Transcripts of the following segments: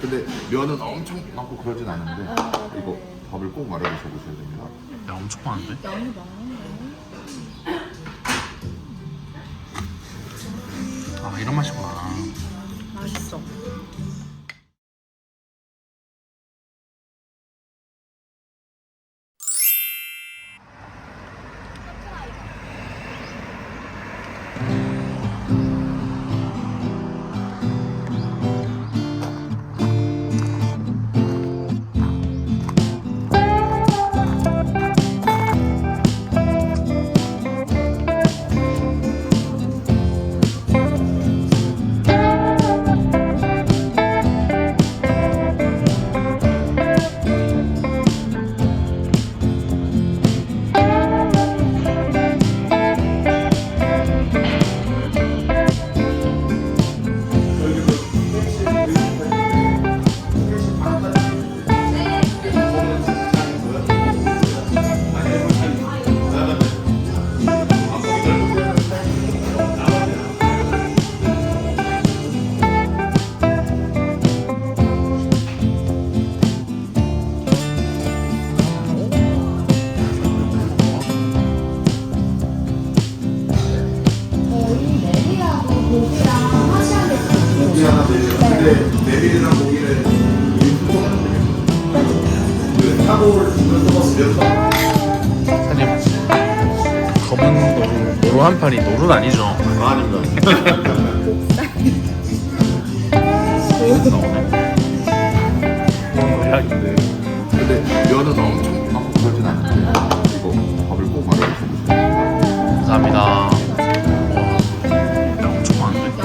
근데 면은 엄청 많고 그러진 않은데 아, 네. 이거 밥을 꼭 말아 드셔보셔야 됩니다. 야 엄청 많은데? 양이 많은데. 아 이런 맛이구나 그 타고를 주면서 쓰면서 사장님 검은 노루 노루 한 판이 노루는 아니죠? 아, 아닙니다. 근데 면은 엄청 많고 그러진 않은데 이거 밥을 꼭 말아 됩니다. 감사합니다 와, 엄청 많은데?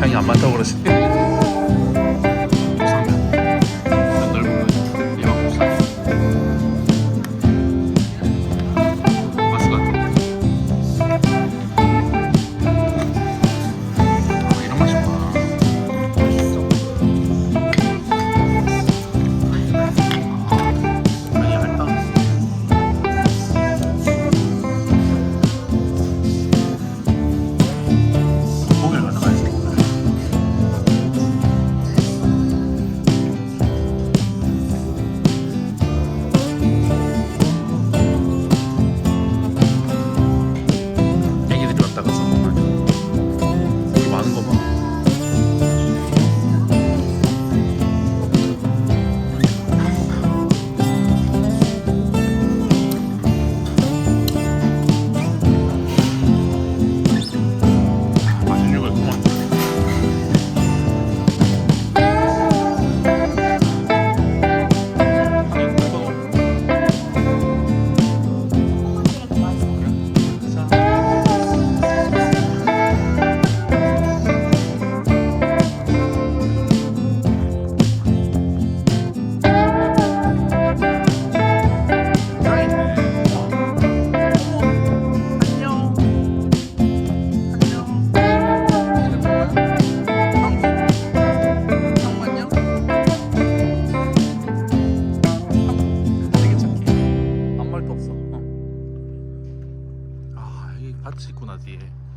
향이 안 많다고 그러시네 patrick